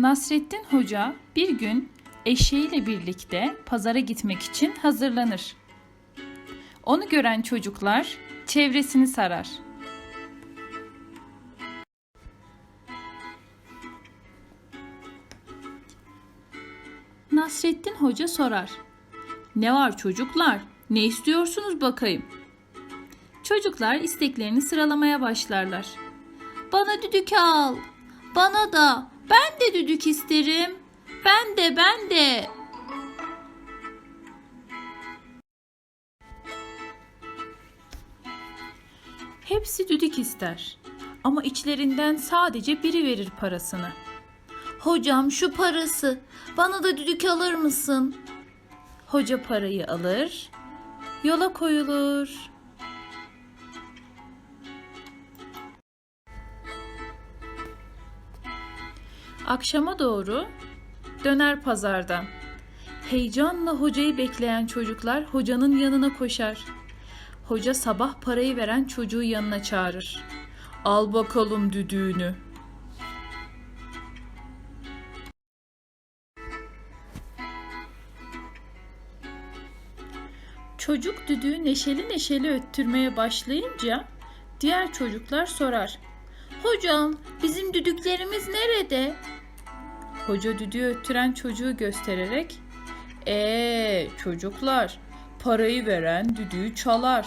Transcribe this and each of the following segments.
Nasrettin Hoca bir gün eşeğiyle birlikte pazara gitmek için hazırlanır. Onu gören çocuklar çevresini sarar. Nasrettin Hoca sorar. Ne var çocuklar? Ne istiyorsunuz bakayım? Çocuklar isteklerini sıralamaya başlarlar. Bana düdük al. Bana da. Ben de düdük isterim. Ben de ben de. Hepsi düdük ister. Ama içlerinden sadece biri verir parasını. Hocam şu parası. Bana da düdük alır mısın? Hoca parayı alır. Yola koyulur. Akşama doğru döner pazardan. Heyecanla hocayı bekleyen çocuklar hocanın yanına koşar. Hoca sabah parayı veren çocuğu yanına çağırır. Al bakalım düdüğünü. Çocuk düdüğü neşeli neşeli öttürmeye başlayınca diğer çocuklar sorar. Hocam bizim düdüklerimiz nerede? Hoca düdüğü öttüren çocuğu göstererek ee çocuklar parayı veren düdüğü çalar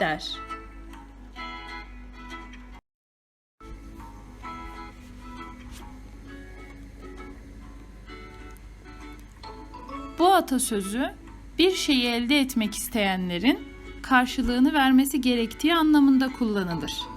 der. Bu atasözü bir şeyi elde etmek isteyenlerin karşılığını vermesi gerektiği anlamında kullanılır.